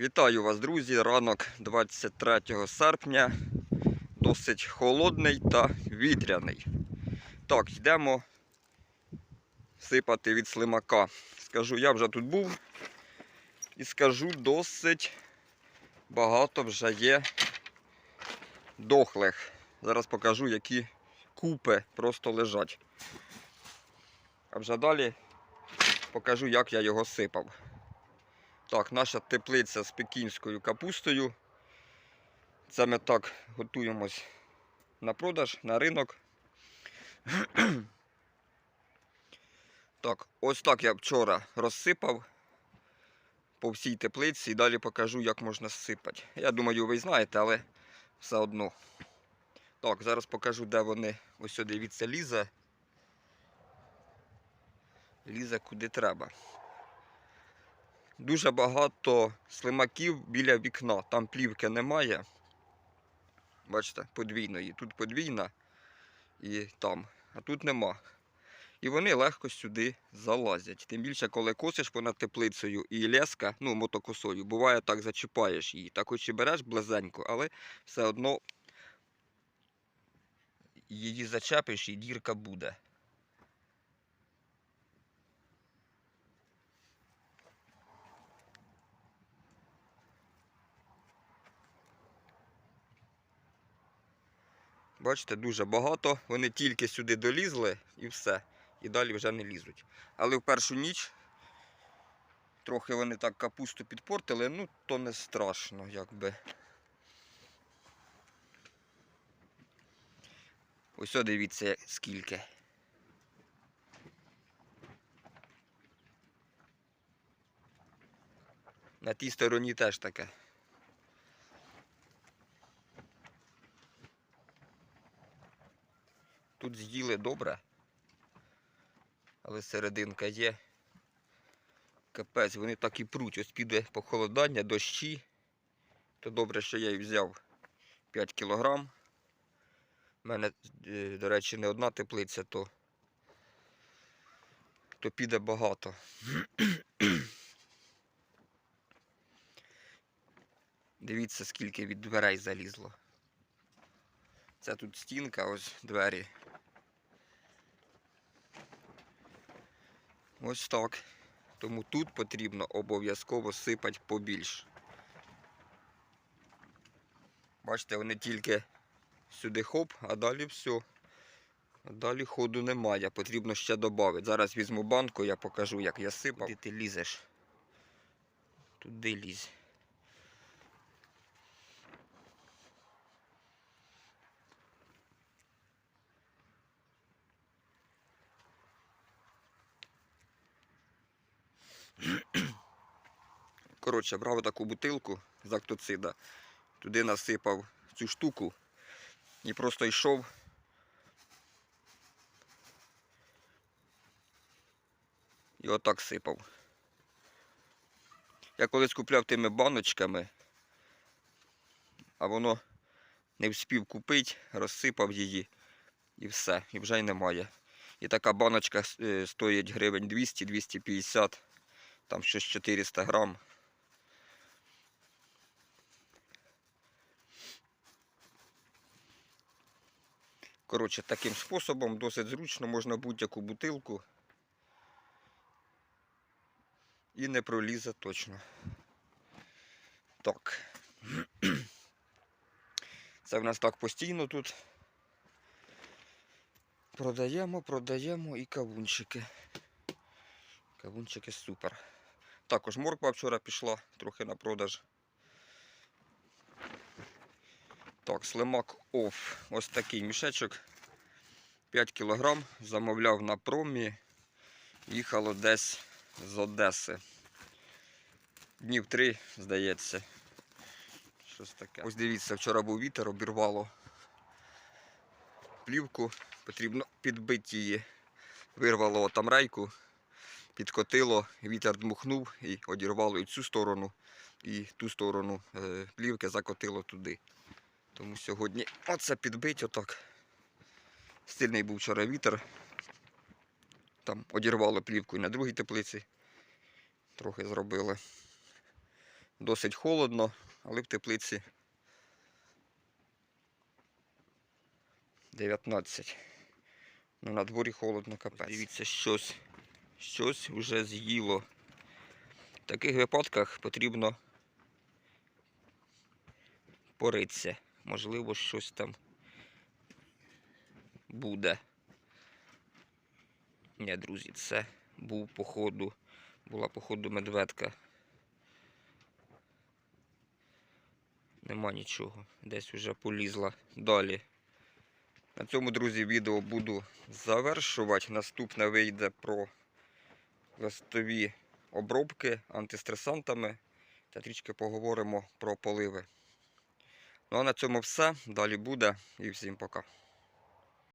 Вітаю вас, друзі! Ранок 23 серпня. Досить холодний та вітряний. Так, йдемо сипати від слимака. Скажу, я вже тут був і скажу, досить багато вже є дохлих. Зараз покажу, які купи просто лежать. А вже далі покажу, як я його сипав. Так, наша теплиця з пекінською капустою. Це ми так готуємось на продаж, на ринок. Так, ось так я вчора розсипав по всій теплиці і далі покажу, як можна сипати. Я думаю, ви знаєте, але все одно. Так, зараз покажу, де вони. Ось сюди дивіться, лізе. Лізе куди треба. Дуже багато слимаків біля вікна. Там плівки немає. Бачите, подвійної. Тут подвійна і там. А тут нема. І вони легко сюди залазять. Тим більше, коли косиш понад теплицею і леска, ну, мотокосою, буває так, зачіпаєш її. Так хоч і береш близенько, але все одно її зачепиш і дірка буде. Бачите, дуже багато. Вони тільки сюди долізли і все. І далі вже не лізуть. Але в першу ніч трохи вони так капусту підпортили, ну то не страшно, якби. Ось о, дивіться скільки. На тій стороні теж таке. Тут з'їли добре. Але серединка є. Капець, вони так і пруть. Ось піде похолодання, дощі. То добре, що я і взяв 5 кілограм. У мене, е, до речі, не одна теплиця, то, то піде багато. Дивіться, скільки від дверей залізло. Це тут стінка, ось двері. Ось так. Тому тут потрібно обов'язково сипати побільше. Бачите, вони тільки сюди хоп, а далі все. А далі ходу немає, потрібно ще додати. Зараз візьму банку, я покажу, як я сипав. Куди ти лізеш? Туди лізь. Коротше, брав таку бутилку з актоцида, туди насипав цю штуку і просто йшов. І отак сипав. Я колись купляв тими баночками, а воно не вспів купити, розсипав її і все, і вже й немає. І така баночка е, стоїть гривень 200-250, там щось 400 грам. Коротше, таким способом досить зручно можна будь-яку бутилку і не пролізе точно. Так. Це в нас так постійно тут. Продаємо, продаємо і кавунчики. Кавунчики супер. Також морква вчора пішла трохи на продаж. Так, слимак оф. Ось такий мішечок. 5 кг. Замовляв на промі. Їхало десь з Одеси. Днів три, здається. Щось таке. Ось дивіться, вчора був вітер, обірвало плівку. Потрібно підбити її. Вирвало там рейку, підкотило, вітер дмухнув і одірвало і цю сторону, і ту сторону е, плівки закотило туди. Тому сьогодні оце підбить отак. Сильний був вчора вітер. Там одірвало плівку і на другій теплиці. Трохи зробили. досить холодно, але в теплиці 19. Ну, на дворі холодно капець. Дивіться, щось, щось вже з'їло. В таких випадках потрібно поритися. Можливо, щось там буде. Ні, друзі, це був походу, була походу медведка. Нема нічого. Десь вже полізла далі. На цьому, друзі, відео буду завершувати. Наступне вийде про листові обробки антистресантами та трішки поговоримо про поливи. Ну а на цьому все. Далі буде і всім пока.